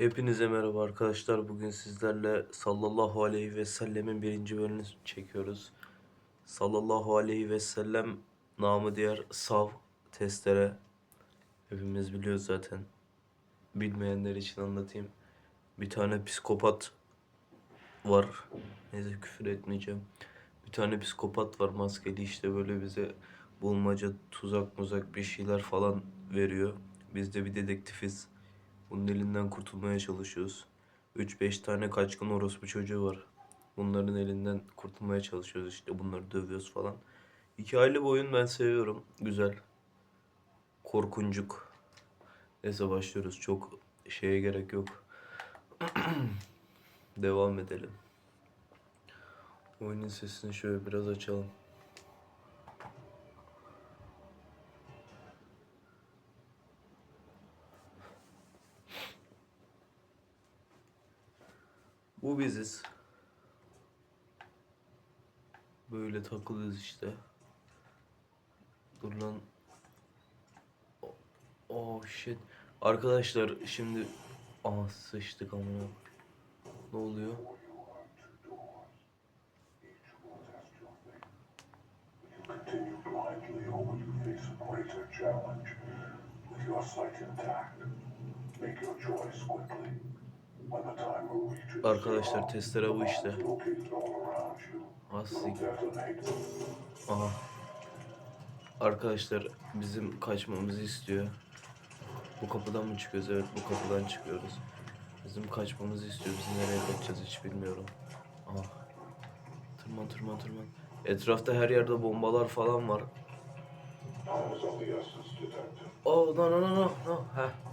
Hepinize merhaba arkadaşlar. Bugün sizlerle sallallahu aleyhi ve sellemin birinci bölümünü çekiyoruz. Sallallahu aleyhi ve sellem namı diğer sav testere. Hepimiz biliyoruz zaten. Bilmeyenler için anlatayım. Bir tane psikopat var. Neyse küfür etmeyeceğim. Bir tane psikopat var maskeli işte böyle bize bulmaca, tuzak muzak bir şeyler falan veriyor. Biz de bir dedektifiz. Bunun elinden kurtulmaya çalışıyoruz. 3-5 tane kaçkın orospu çocuğu var. Bunların elinden kurtulmaya çalışıyoruz işte. Bunları dövüyoruz falan. Hikayeli bir oyun ben seviyorum. Güzel. Korkuncuk. Neyse başlıyoruz. Çok şeye gerek yok. Devam edelim. Oyunun sesini şöyle biraz açalım. Bu biziz. Böyle takılıyoruz işte. Dur lan. Oh, shit. Arkadaşlar şimdi Aha sıçtık amına. Ne oluyor? Make your choice quickly. Arkadaşlar testere bu işte. Asik. Aha. Arkadaşlar bizim kaçmamızı istiyor. Bu kapıdan mı çıkıyoruz? Evet bu kapıdan çıkıyoruz. Bizim kaçmamızı istiyor. Biz nereye kaçacağız hiç bilmiyorum. Aha. Tırman tırman tırman. Etrafta her yerde bombalar falan var. Detective. Oh no no no no. Heh.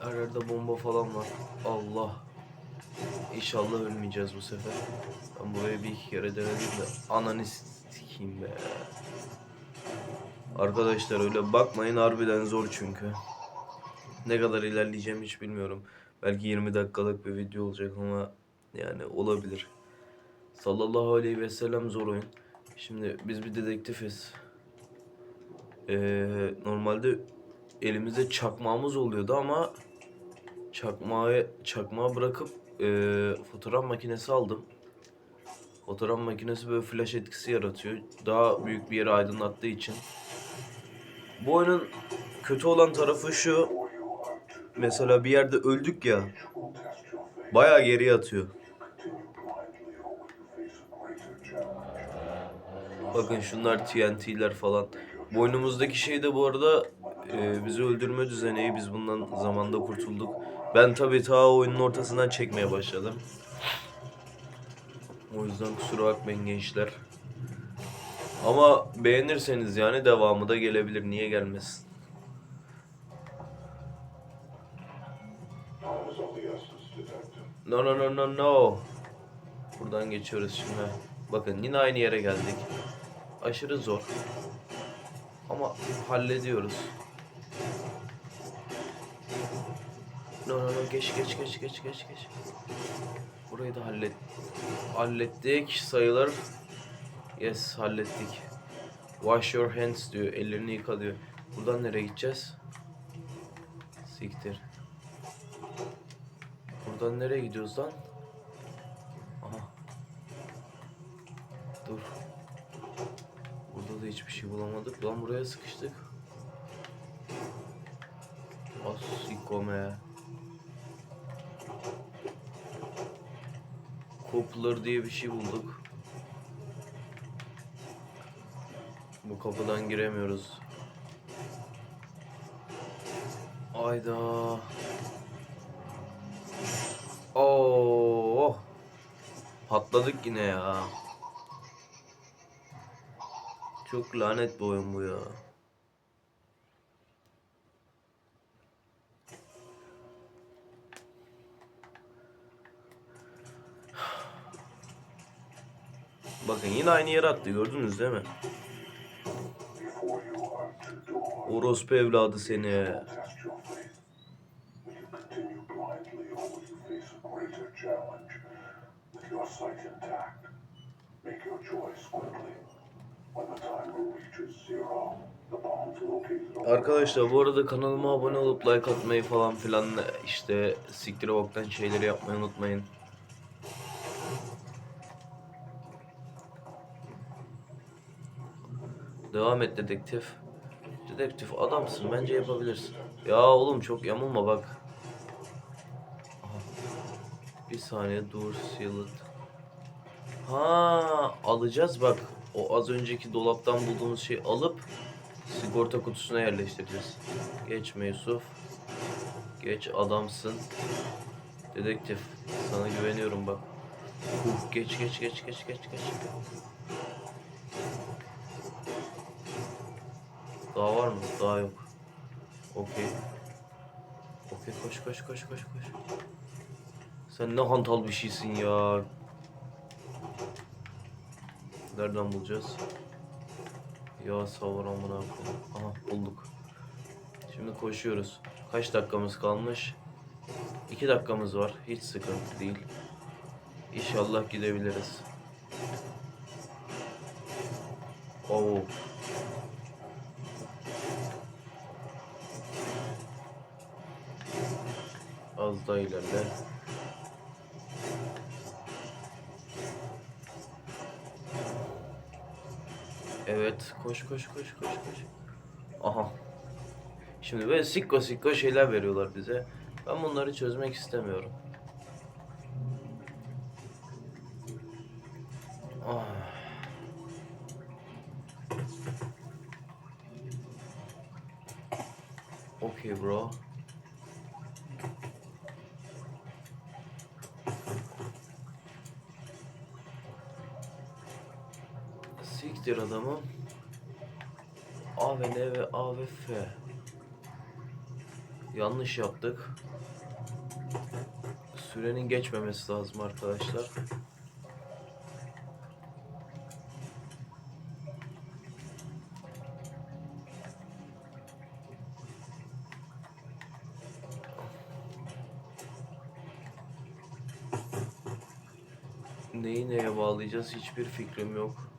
Her yerde bomba falan var. Allah. İnşallah ölmeyeceğiz bu sefer. Ben buraya bir iki kere denedim de ananı sikeyim be. Arkadaşlar öyle bakmayın harbiden zor çünkü. Ne kadar ilerleyeceğim hiç bilmiyorum. Belki 20 dakikalık bir video olacak ama yani olabilir. Sallallahu aleyhi ve sellem zor oyun. Şimdi biz bir dedektifiz. Ee, normalde elimizde çakmağımız oluyordu ama çakmağı çakmağı bırakıp ee, fotoğraf makinesi aldım. Fotoğraf makinesi böyle flash etkisi yaratıyor. Daha büyük bir yeri aydınlattığı için. Bu oyunun kötü olan tarafı şu. Mesela bir yerde öldük ya. Bayağı geriye atıyor. Bakın şunlar TNT'ler falan. Boynumuzdaki şey de bu arada e, bizi öldürme düzeneği. Biz bundan zamanda kurtulduk. Ben tabii ta oyunun ortasından çekmeye başladım. O yüzden kusura bakmayın gençler. Ama beğenirseniz yani devamı da gelebilir. Niye gelmesin? No no no no no. Buradan geçiyoruz şimdi. Bakın yine aynı yere geldik. Aşırı zor. Ama hallediyoruz. No no no geç geç geç geç geç geç. Burayı da hallet hallettik sayılır. Yes hallettik. Wash your hands diyor. Ellerini yıka diyor. Buradan nereye gideceğiz? Siktir. Buradan nereye gidiyoruz lan? Aha. Dur. Burada da hiçbir şey bulamadık. Lan buraya sıkıştık. Asikome. Coupler diye bir şey bulduk. Bu kapıdan giremiyoruz. Ayda. Oo. Patladık yine ya. Çok lanet bir oyun bu ya. Bakın yine aynı yere attı gördünüz değil mi? Orospu evladı seni. Arkadaşlar bu arada kanalıma abone olup like atmayı falan filan işte siktire boktan şeyleri yapmayı unutmayın. Devam et dedektif. Dedektif adamsın bence yapabilirsin. Ya oğlum çok yamulma bak. Bir saniye dur sealed. Ha alacağız bak. O az önceki dolaptan bulduğumuz şeyi alıp sigorta kutusuna yerleştireceğiz. Geçme Yusuf. Geç adamsın. Dedektif sana güveniyorum bak. Uf, geç geç geç geç geç geç. Daha var mı? Daha yok. Okey. Okey koş koş koş koş koş. Sen ne hantal bir şeysin ya. Nereden bulacağız? Ya savur amına. Aha bulduk. Şimdi koşuyoruz. Kaç dakikamız kalmış? 2 dakikamız var. Hiç sıkıntı değil. İnşallah gidebiliriz. Oo. Az daha. Evet. Koş koş koş koş koş. Aha. Şimdi böyle sikko sikko şeyler veriyorlar bize. Ben bunları çözmek istemiyorum. Siktir adamı. A ve N ve A ve F. Yanlış yaptık. Sürenin geçmemesi lazım arkadaşlar. Neyi neye bağlayacağız hiçbir fikrim yok.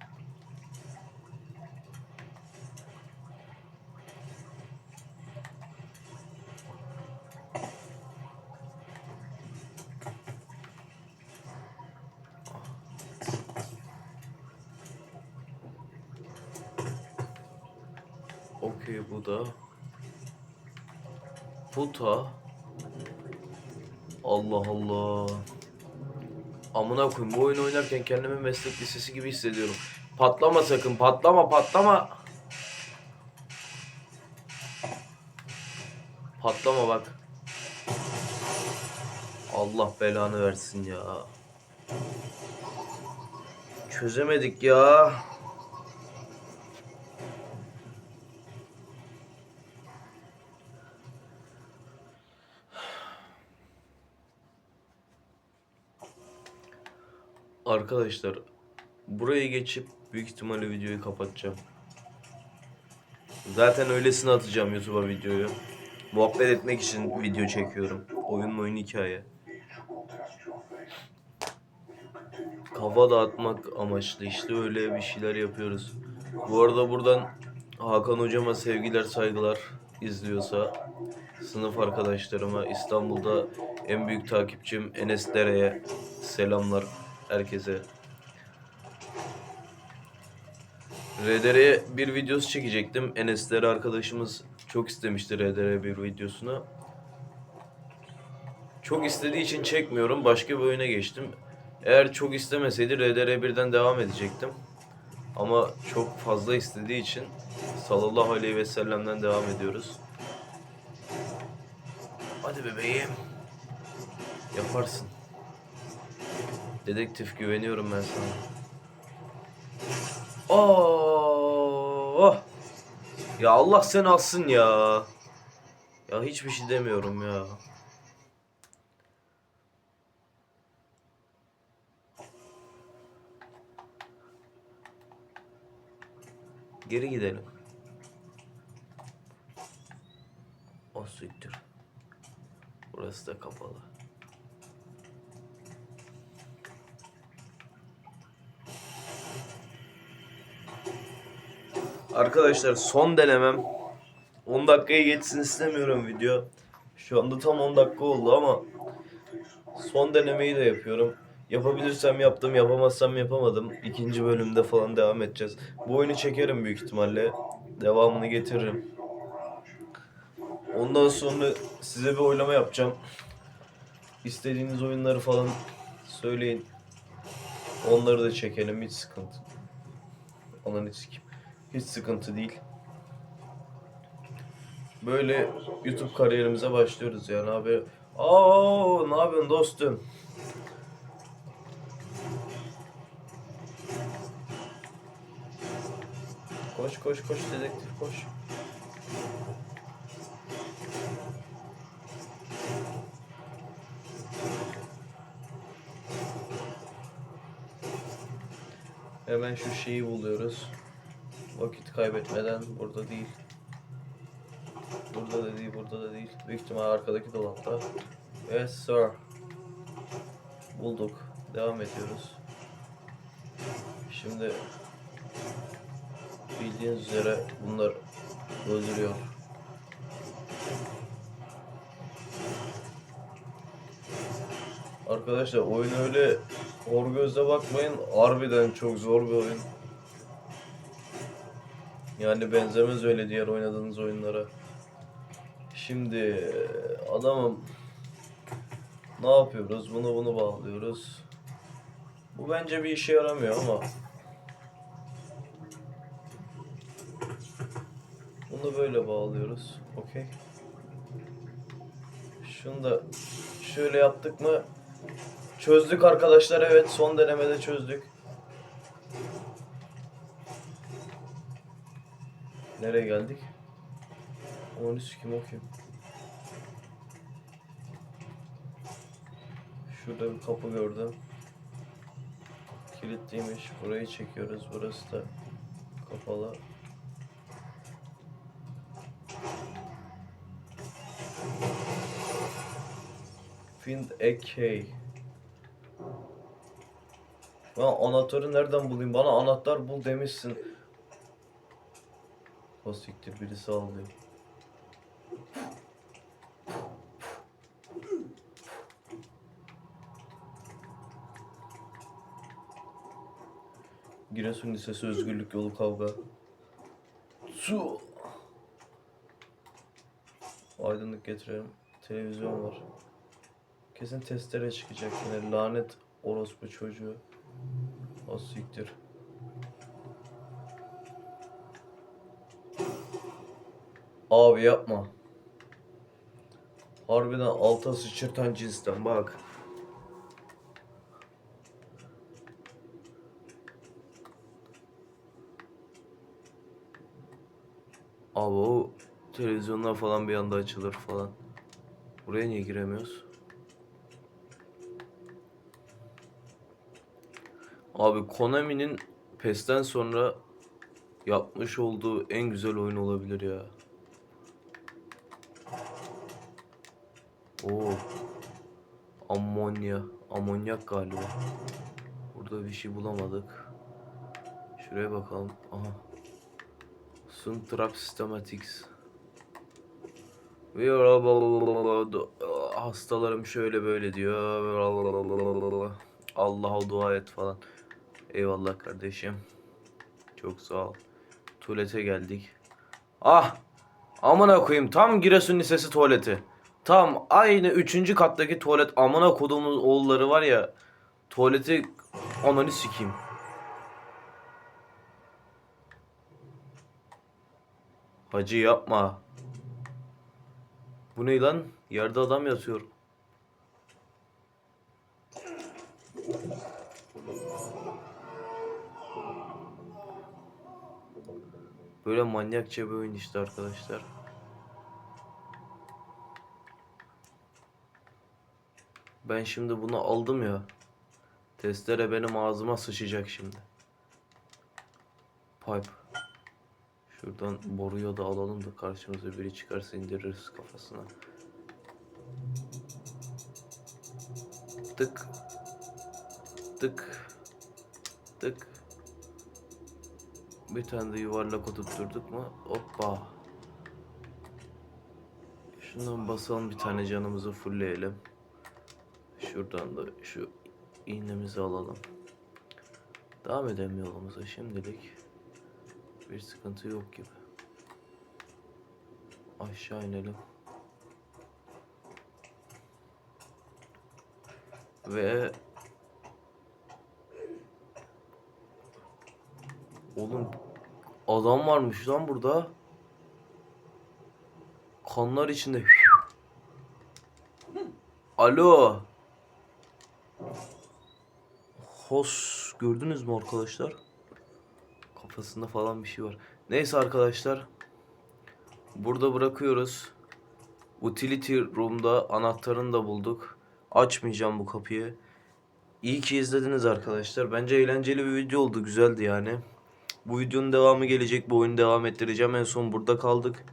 Okey bu da. Puta. Allah Allah. Koyayım bu oyunu oynarken kendimi meslek lisesi gibi hissediyorum. Patlama sakın patlama patlama. Patlama bak. Allah belanı versin ya. Çözemedik ya. Arkadaşlar buraya geçip büyük ihtimalle videoyu kapatacağım. Zaten öylesine atacağım YouTube'a videoyu. Muhabbet etmek için video çekiyorum. Oyun oyun hikaye. Kafa dağıtmak amaçlı işte öyle bir şeyler yapıyoruz. Bu arada buradan Hakan hocama sevgiler saygılar izliyorsa sınıf arkadaşlarıma İstanbul'da en büyük takipçim Enes Dere'ye selamlar herkese. RDR'ye bir videosu çekecektim. Enes Dere arkadaşımız çok istemişti RDR bir videosunu. Çok istediği için çekmiyorum. Başka bir oyuna geçtim. Eğer çok istemeseydi RDR1'den devam edecektim. Ama çok fazla istediği için sallallahu aleyhi ve sellem'den devam ediyoruz. Hadi bebeğim. Yaparsın. Dedektif güveniyorum ben sana. Oh! Ya Allah seni alsın ya. Ya hiçbir şey demiyorum ya. Geri gidelim. O siktir. Burası da kapalı. Arkadaşlar son denemem. 10 dakikaya geçsin istemiyorum video. Şu anda tam 10 dakika oldu ama son denemeyi de yapıyorum. Yapabilirsem yaptım, yapamazsam yapamadım. İkinci bölümde falan devam edeceğiz. Bu oyunu çekerim büyük ihtimalle. Devamını getiririm. Ondan sonra size bir oylama yapacağım. İstediğiniz oyunları falan söyleyin. Onları da çekelim hiç sıkıntı. Onun hiç hiç sıkıntı değil. Böyle YouTube kariyerimize başlıyoruz yani abi. Aa, ne yapıyorsun dostum? Koş koş koş dedektif koş. Hemen şu şeyi buluyoruz. Vakit kaybetmeden burada değil. Burada da değil, burada da değil. Büyük ihtimal arkadaki dolapta. Yes sir. Bulduk. Devam ediyoruz. Şimdi bildiğiniz üzere bunlar öldürüyor. Arkadaşlar oyun öyle hor gözle bakmayın. Harbiden çok zor bir oyun. Yani benzemez öyle diğer oynadığınız oyunlara. Şimdi adamım ne yapıyoruz? Bunu bunu bağlıyoruz. Bu bence bir işe yaramıyor ama bunu böyle bağlıyoruz. Okey. Şunu da şöyle yaptık mı çözdük arkadaşlar. Evet son denemede çözdük. Nereye geldik? Onu sikim okuyayım. Şurada bir kapı gördüm. Kilitliymiş. Burayı çekiyoruz. Burası da kapalı. Find a key. Ben anahtarı nereden bulayım? Bana anahtar bul demişsin. O siktir birisi ağlıyor. Giresun Lisesi Özgürlük Yolu Kavga. Su. Aydınlık getirelim. Televizyon var. Kesin testere çıkacak yine. Lanet orospu çocuğu. O siktir. Abi yapma. Harbiden alta sıçırtan cinsten bak. Abi o televizyonlar falan bir anda açılır falan. Buraya niye giremiyoruz? Abi Konami'nin PES'ten sonra yapmış olduğu en güzel oyun olabilir ya. Oo. Ammonya. Amonyak galiba. Burada bir şey bulamadık. Şuraya bakalım. Aha. Sun Trap Systematics. Hastalarım şöyle böyle diyor. Allah'a dua et falan. Eyvallah kardeşim. Çok sağ ol. Tuvalete geldik. Ah! Amına koyayım tam Giresun Lisesi tuvaleti. Tam aynı üçüncü kattaki tuvalet amına koduğumuz oğulları var ya. Tuvaleti ananı sikeyim. Hacı yapma. Bu ne lan? Yerde adam yatıyor. Böyle manyakça bir oyun işte arkadaşlar. Ben şimdi bunu aldım ya. Testere benim ağzıma sıçacak şimdi. Pipe. Şuradan boruyu da alalım da karşımıza biri çıkarsa indiririz kafasına. Tık. Tık. Tık. Bir tane de yuvarlak oturtturduk mu? Hoppa. Şundan basalım bir tane canımızı fullleyelim. Şuradan da şu iğnemizi alalım. Devam edelim yolumuza şimdilik. Bir sıkıntı yok gibi. Aşağı inelim. Ve Oğlum adam varmış lan burada. Kanlar içinde. Alo. Hos gördünüz mü arkadaşlar? Kafasında falan bir şey var. Neyse arkadaşlar. Burada bırakıyoruz. Utility Room'da anahtarını da bulduk. Açmayacağım bu kapıyı. İyi ki izlediniz arkadaşlar. Bence eğlenceli bir video oldu. Güzeldi yani. Bu videonun devamı gelecek. Bu oyunu devam ettireceğim. En son burada kaldık.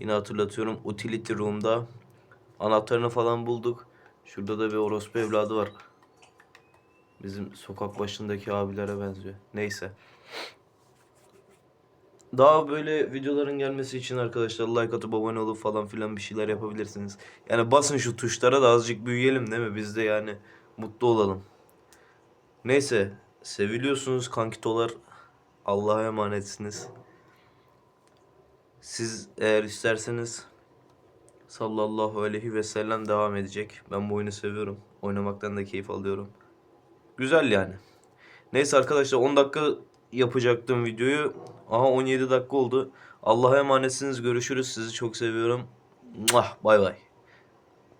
Yine hatırlatıyorum. Utility Room'da. Anahtarını falan bulduk. Şurada da bir orospu evladı var. Bizim sokak başındaki abilere benziyor. Neyse. Daha böyle videoların gelmesi için arkadaşlar like atıp abone olup falan filan bir şeyler yapabilirsiniz. Yani basın şu tuşlara da azıcık büyüyelim değil mi? Biz de yani mutlu olalım. Neyse. Seviliyorsunuz kankitolar. Allah'a emanetsiniz. Siz eğer isterseniz sallallahu aleyhi ve sellem devam edecek. Ben bu oyunu seviyorum. Oynamaktan da keyif alıyorum. Güzel yani. Neyse arkadaşlar 10 dakika yapacaktım videoyu. Aha 17 dakika oldu. Allah'a emanetsiniz. Görüşürüz. Sizi çok seviyorum. Muah, Bay bay.